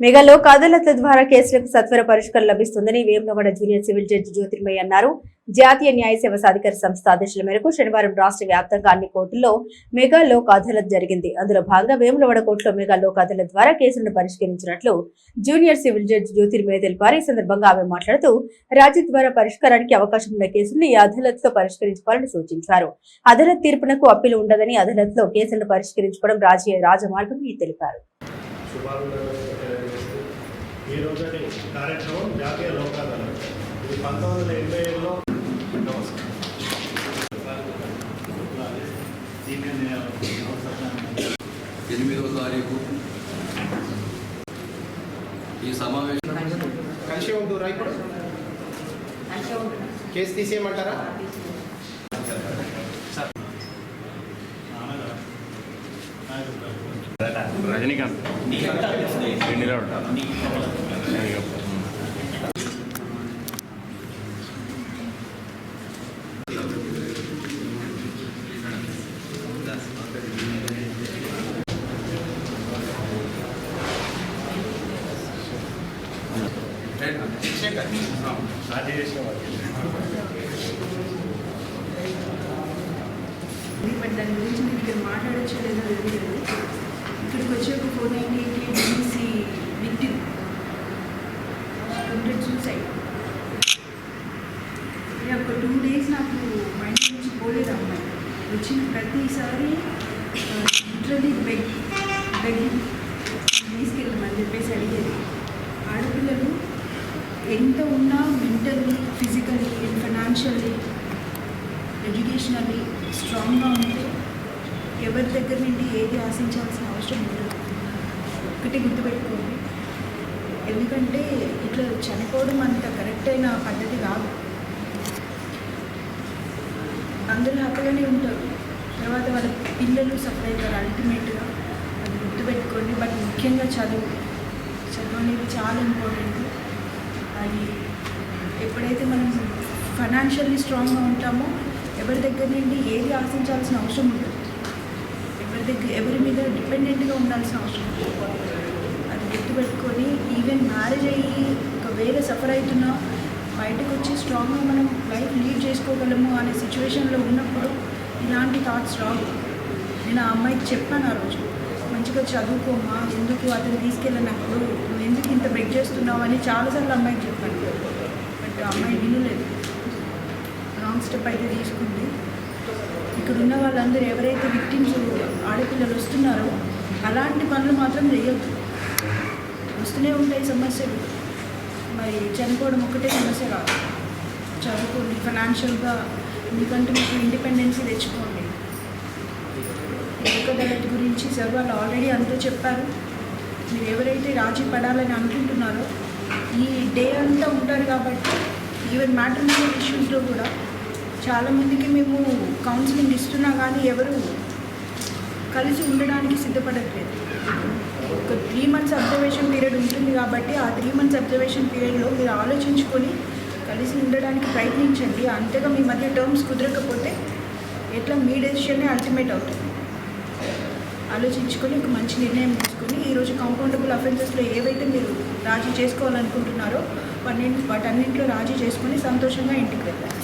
Mega Lok అదాలత్ల ద్వారా కేసులకు సత్వర పరిష్కారం లభిస్తుందని Vemulawada junior civil judge Jyothirmayya అన్నారు. జాతీయ న్యాయ సేవ సాధికార సంస్థ ఆదేశాల మేరకు శనివారం రాష్ట్ర వ్యాప్తంగా అన్ని కోర్టుల్లో మెగా లోక్ అదాలత్ జరిగింది. అందులో భాగంగా వేములవాడ కోర్టులో మెగా లోక్ అదాలత్ ద్వారా కేసులను పరిష్కరించినట్లు జూనియర్ సివిల్ జడ్జి జ్యోతిర్మయ్య తెలిపారు. ఈ సందర్భంగా ఆమె మాట్లాడుతూ రాజ్య ద్వారా పరిష్కారానికి అవకాశం ఉన్న కేసులను ఈ అదాలత్ పరిష్కరించుకోవాలని సూచించారు. అదాలత్ తీర్పునకు అప్పీలు ఉండదని అదాలత్లో కేసులను పరిష్కరించుకోవడం రాజీయ రాజమార్గం తెలిపారు. శుభాభినందనలు తెలియజేస్తూ ఈ రోజుటి కార్యక్రమం జాతీయ లోక్ అదాలత్ ఇది పంతొమ్మిది వందల ఎనభై ఏడులో ఎనిమిదవ తారీఖు. ఈ సమావేశం కలిసి ఉంటురా ఇప్పుడు? కేసు తీసేయమంటారా? రజనీకాంత్ ఎన్నిలో ఉంటారు రాజీ చేసిన వారికి బట్ దాని గురించి నేను ఇక్కడ మాట్లాడచ్చు లేదో తెలియదు ఒక టూ డేస్ నాకు మైండ్ నుంచి పోలేదు అమ్మాయి వచ్చిన ప్రతిసారి లిటరలీ బెగ్ బెగ్ తీసుకెళ్ళమని చెప్పేసి అడిగేది. ఆడపిల్లలు ఎంత ఉన్నా mentally physically and financially educationally స్ట్రాంగ్గా ఉంటే ఎవరి దగ్గర నుండి ఏది ఆశించాల్సిన అవసరం ఉండదు. ఒకటి గుర్తుపెట్టుకోండి. ఎందుకంటే ఇట్లా చనిపోవడం అంత కరెక్ట్ అయిన పద్ధతి కాదు. అందరూ హ్యాపీగానే ఉంటారు. తర్వాత వాళ్ళ పిల్లలు సఫర్ అవుతారు అల్టిమేట్గా. అది గుర్తుపెట్టుకోండి. బట్ ముఖ్యంగా చదువు. చదువు అనేది చాలా ఇంపార్టెంట్. అది ఎప్పుడైతే మనం ఫైనాన్షియల్లీ స్ట్రాంగ్గా ఉంటామో ఎవరి దగ్గర నుండి ఏది ఆశించాల్సిన అవసరం ఉండదు. ఎవరి దగ్గర ఎవరి మీద డిపెండెంట్గా ఉండాల్సిన అవసరం ఉండదు. అది గుర్తుపెట్టుకొని ఈవెన్ మ్యారేజ్ అయ్యి ఒకవేళ సఫర్ అవుతున్నా బయటకు వచ్చి స్ట్రాంగ్గా మనం లైఫ్ లీడ్ చేసుకోగలము అనే సిచ్యువేషన్లో ఉన్నప్పుడు ఇలాంటి థాట్స్ రావు. నేను ఆ అమ్మాయికి చెప్పాను ఆ రోజు మంచిగా చదువుకోమా ఎందుకు అతను తీసుకెళ్ళినప్పుడు? నువ్వు ఎందుకు ఇంత బెగ్ చేస్తున్నావు? అని చాలాసార్లు అమ్మాయికి చెప్పాను. బట్ అమ్మాయి వినలేదు. రాంగ్ స్టెప్ అయితే తీసుకుంది. ఇక్కడ ఉన్న వాళ్ళందరూ ఎవరైతే విక్టిమ్స్ ఆడపిల్లలు వస్తున్నారో అలాంటి పనులు మాత్రం చేయొద్దు. వస్తూనే ఉంటాయి సమస్యలు. మరి చనిపోవడం ఒకటే సమస్య కాదు. చదువుకోండి ఫైనాన్షియల్గా ఎందుకంటే మీకు ఇండిపెండెన్సీ తెచ్చుకోండి. ఏకదళిత గురించి సార్ వాళ్ళు ఆల్రెడీ అంతా చెప్పారు. మీరు ఎవరైతే రాజీ పడాలని అనుకుంటున్నారో ఈ డే అంతా ఉంటారు కాబట్టి ఈవెన్ మ్యాటర్ ఇష్యూస్లో కూడా చాలామందికి మేము కౌన్సిలింగ్ ఇస్తున్నా కానీ ఎవరు కలిసి ఉండడానికి సిద్ధపడట్లేదు. ఒక త్రీ మంత్స్ అబ్జర్వేషన్ పీరియడ్ ఉంటుంది కాబట్టి ఆ త్రీ మంత్స్ అబ్జర్వేషన్ పీరియడ్లో మీరు ఆలోచించుకొని కలిసి ఉండడానికి ప్రయత్నించండి. అంతగా మీ మధ్య టర్మ్స్ కుదరకపోతే ఎట్లా మీ డెసిషనే అల్టిమేట్ అవుతుంది. ఆలోచించుకొని ఒక మంచి నిర్ణయం తీసుకొని ఈరోజు కంఫర్టబుల్ అఫెన్సెస్లో ఏవైతే మీరు రాజీ చేసుకోవాలనుకుంటున్నారో వాటిని వాటన్నింటిలో రాజీ చేసుకొని సంతోషంగా ఇంటికి వెళ్ళాలి